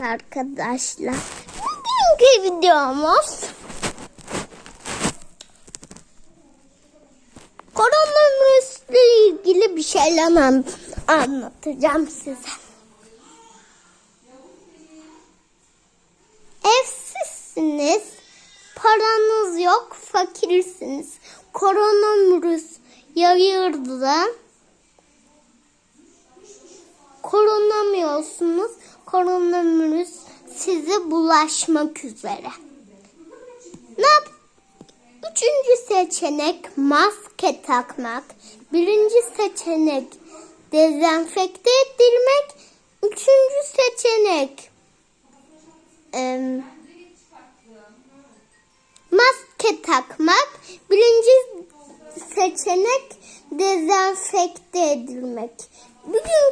Arkadaşlar bugünkü videomuz koronavirüsle ilgili bir şeyler an- anlatacağım size. Evsizsiniz, paranız yok, fakirsiniz. Koronavirüs yayıldı. Korunamıyorsunuz. Koronavirüs size bulaşmak üzere. Ne? Üçüncü seçenek maske takmak. Birinci seçenek dezenfekte ettirmek. Üçüncü seçenek em, maske takmak. Birinci seçenek dezenfekte edilmek. Bugünkü videomuz bu.